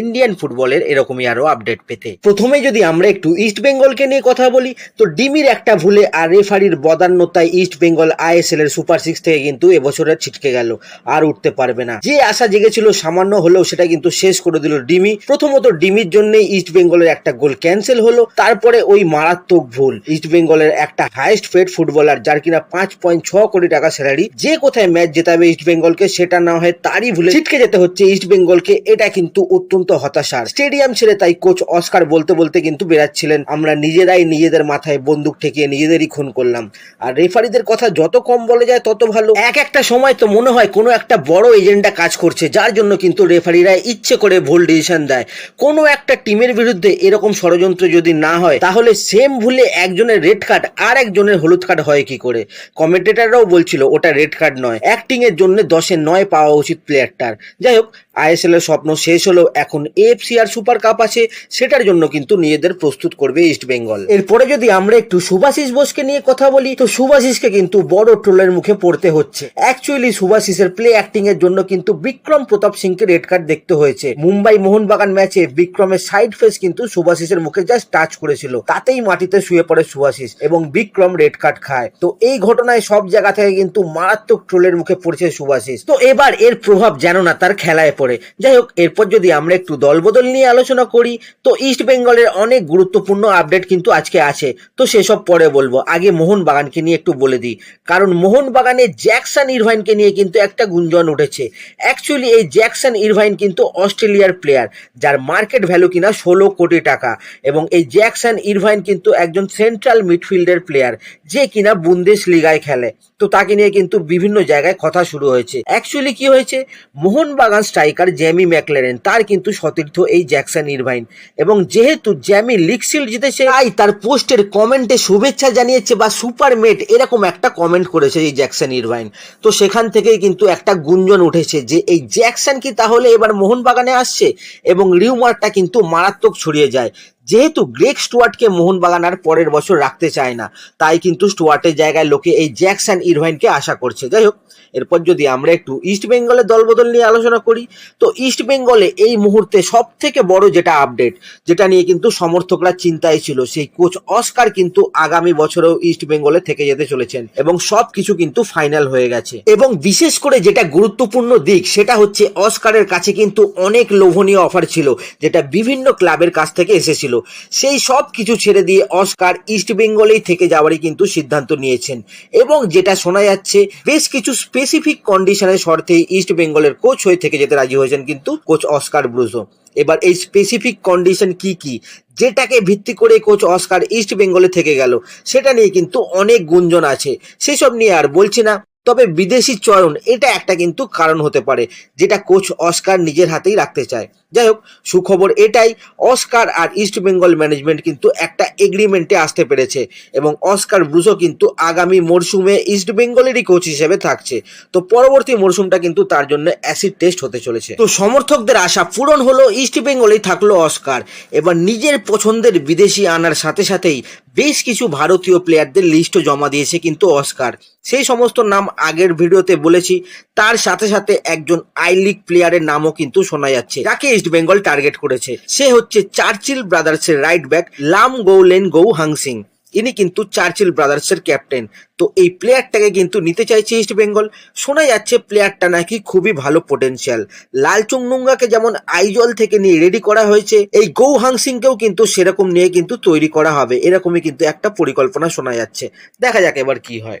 Indian ফুটবলের এরকমই আরও আপডেট পেতে। প্রথমে যদি আমরা একটু ইস্ট বেঙ্গলকে নিয়ে কথা বলি, তো ডিমির একটা ভুলে আর রেফারির বদান্যতায় ইস্ট বেঙ্গল আইএসএল এর সুপার সিক্স থেকে কিন্তু এবছরের ছিটকে গেল, আর উঠতে পারবে না। যে আশা জেগেছিল সামান্য হলেও সেটা কিন্তু শেষ করে দিল ডিমি। প্রথমত ডিমির জন্য ইস্ট বেঙ্গলের একটা গোল ক্যান্সেল হলো, তারপরে ওই মারাত্মক ভুল। ইস্ট বেঙ্গলের একটা হাইস্ট পেড ফুটবলার যার কিনা পাঁচ পয়েন্ট ছ কোটি টাকা স্যালারি যে কোথায় ম্যাচ জেতাবে ইস্ট বেঙ্গলকে সেটা না হয় তারই ভুলে ছিটকে যেতে হচ্ছে ইস্ট বেঙ্গলকে এটা কিন্তু অত্যন্ত হতাশার। স্টেডিয়াম ছেড়ে তাই কোচ অস্কার বলতে বলতে কিন্তু বেরাচ্ছিলেন আমরা নিজেরাই নিজেদের মাথায় বন্দুক ঠেকিয়ে নিজেদেরই খুন করলাম। আর রেফারিদের কথা যত কম বলে যায় তত ভালো। এক একটা সময় তো মনে হয় কোনো একটা বড় এজেন্ডা কাজ করছে, যার জন্য কিন্তু রেফারিরা ইচ্ছে করে ভুল ডিসিশন দেয়। কোনো একটা টিমের বিরুদ্ধে এরকম ষড়যন্ত্র যদি না হয়, তাহলে সেম ভুলে একজনের রেড কার্ড আর একজনের হলুদ কার্ড হয় কি করে? কমেন্টেটাররাও বলছিল, ওটা রেড কার্ড নয়। অ্যাক্টিং এর জন্য দশে নয় পাওয়া উচিত প্লেয়ারটার। যাই হোক আইএসএল এর স্বপ্ন শেষ হলো এখন এফসি আর সুপার কাপ আছে, সেটার জন্য কিন্তু নিজেদের প্রস্তুত করবে ইস্ট বেঙ্গল এরপরে যদি আমরা একটু সুভাষিস বোসকে নিয়ে কথা বলি, তো সুভাষিসকে কিন্তু বড় ট্রোলের মুখে পড়তে হচ্ছে। অ্যাকচুয়ালি সুভাষিসের প্লে অ্যাক্টিং এর জন্য কিন্তু বিক্রম প্রতাপ সিংকে রেড কার্ড দেখতে হয়েছে। মুম্বাই মোহনবাগান ম্যাচে বিক্রমের সাইড ফেস কিন্তু সুভাষিসের মুখে জাস্ট টাচ করেছিল। তাতেই মাটিতে শুয়ে পড়ে সুভাষিস এবং বিক্রম রেড কার্ড খায়। তো এই ঘটনায় সব জায়গা থেকে কিন্তু মারাত্মক ট্রোলের মুখে পড়েছে সুভাষিস। তো এবার এর প্রভাব যেন না তার খেলায় পড়ে। যাই হোক, এরপর যদি আমরা একটু দলবদল নিয়ে আলোচনা করি। তো ইস্ট বেঙ্গলের অনেক গুরুত্বপূর্ণ আপডেট কিন্তু আজকে আছে। তো সেসব পরে বলব। আগে মোহনবাগানকে নিয়ে একটু বলে দিই। কারণ মোহনবাগানে জ্যাকসন ইরভাইনকে নিয়ে কিন্তু একটা গুঞ্জন উঠেছে। অ্যাকচুয়ালি এই জ্যাকসন ইরভাইন কিন্তু অস্ট্রেলিয়ার প্লেয়ার যার মার্কেট ভ্যালু কিনা ষোলো কোটি টাকা। এবং এই জ্যাকসন ইরভাইন কিন্তু একজন সেন্ট্রাল মিডফিল্ডের প্লেয়ার যে কিনা বুন্দেশ লিগায় খেলে। তো তাকে নিয়ে কিন্তু বিভিন্ন জায়গায় কথা শুরু হয়েছে। অ্যাকচুয়ালি কি হয়েছে? মোহনবাগান স্ট্রাইকার জ্যামি ম্যাকলেরেন তার কিন্তু সতীর্থ এই জ্যাকসন ইরভাইন। এবং যেহেতু জ্যামি লিকসিল জিতেছে, তাই তার পোস্টের কমেন্টে শুভেচ্ছা জানিয়েছে বা সুপার মেট এরকম একটা কমেন্ট করেছে এই জ্যাকসন ইরভাইন। তো সেখান থেকেই কিন্তু একটা গুঞ্জন উঠেছে যে এই জ্যাকসন কি তাহলে এবার মোহনবাগানে আসছে? এবং রিউমারটা কিন্তু মারাত্মক ছড়িয়ে যায়। যেহেতু গ্রেক স্টুয়ার্টকে মোহনবাগান আর পরের বছর রাখতে চায় না, তাই কিন্তু স্টুয়ার্টের জায়গায় লোকে এই জ্যাকসন ইরভাইনকে আশা করছে। যাই হোক, এরপর যদি আমরা একটু ইস্ট বেঙ্গলের দলবদল নিয়ে আলোচনা করি, তো ইস্ট বেঙ্গলে এই মুহূর্তে সব থেকে বড় যেটা আপডেট, যেটা নিয়ে কিন্তু সমর্থকরা চিন্তায় ছিল, সেই কোচ অস্কার কিন্তু আগামী বছরেও ইস্ট বেঙ্গলে থেকে যেতে চলেছেন এবং সব কিছু কিন্তু ফাইনাল হয়ে গেছে। এবং বিশেষ করে যেটা গুরুত্বপূর্ণ দিক, সেটা হচ্ছে অস্কারের কাছে কিন্তু অনেক লোভনীয় অফার ছিল, যেটা বিভিন্ন ক্লাবের কাছ থেকে এসেছিল। সেই সব কিছু ছেড়ে দিয়ে অস্কার ইস্ট বেঙ্গলেই থেকে যাওয়ারই কিন্তু সিদ্ধান্ত নিয়েছেন। এবং যেটা শোনা যাচ্ছে, বেশ কিছু স্পেসিফিক কন্ডিশনের শর্তে ইস্ট বেঙ্গলের কোচ হয়ে থেকে যেতে রাজি হয়েছেন কিন্তু কোচ অস্কার ব্রুজো। এবার এই স্পেসিফিক কন্ডিশন কি কি? যেটাকে ভিত্তি করে কোচ অস্কার ইস্ট বেঙ্গলে থেকে গেল, সেটা নিয়ে কিন্তু অনেক গুঞ্জন আছে। সেসব নিয়ে আর বলছি না। তবে বিদেশি চয়ন, এটা একটা কিন্তু কারণ হতে পারে, যেটা কোচ অস্কার নিজের হাতেই রাখতে চায়। যাই হোক, সুখবর এটাই, অস্কার আর ইস্ট বেঙ্গল ম্যানেজমেন্ট কিন্তু একটা এগ্রিমেন্টে আসতে পেরেছে এবং অস্কার ব্রুসো কিন্তু আগামী মরশুমে ইস্ট বেঙ্গলেরই কোচ হিসেবে থাকছে। তো পরবর্তী মরশুমটা কিন্তু তার জন্য অ্যাসিড টেস্ট হতে চলেছে। তো সমর্থকদের আশা পূরণ হলো, ইস্ট বেঙ্গলেই থাকল অস্কার। এবার নিজের পছন্দের বিদেশি আনার সাথে সাথেই বেশ কিছু ভারতীয় প্লেয়ারদের লিস্টও জমা দিয়েছে কিন্তু অস্কার। সেই সমস্ত নাম আগের ভিডিওতে বলেছি, তার সাথে সাথে একজন আই লিগ প্লেয়ারের নামও কিন্তু শোনা যাচ্ছে, যাকে ইস্ট বেঙ্গল টার্গেট করেছে। সে হচ্ছে চার্চিল ব্রাদার্সের রাইট ব্যাক লাম গৌলেন গৌ হাংসিং ইনি কিন্তু চার্চিল ব্রাদার্সের ক্যাপ্টেন তো এই প্লেয়ারটাকে কিন্তু নিতে চাইছে ইস্ট বেঙ্গল শোনা যাচ্ছে প্লেয়ারটা নাকি খুবই ভালো পোটেনশিয়াল লালচুং নুঙ্গাকে যেমন আইজল থেকে নিয়ে রেডি করা হয়েছে, এই গৌ হাংসিংকেও কিন্তু সেরকম নিয়ে কিন্তু তৈরি করা হবে। এরকমই কিন্তু একটা পরিকল্পনা শোনা যাচ্ছে। দেখা যাক এবার কি হয়।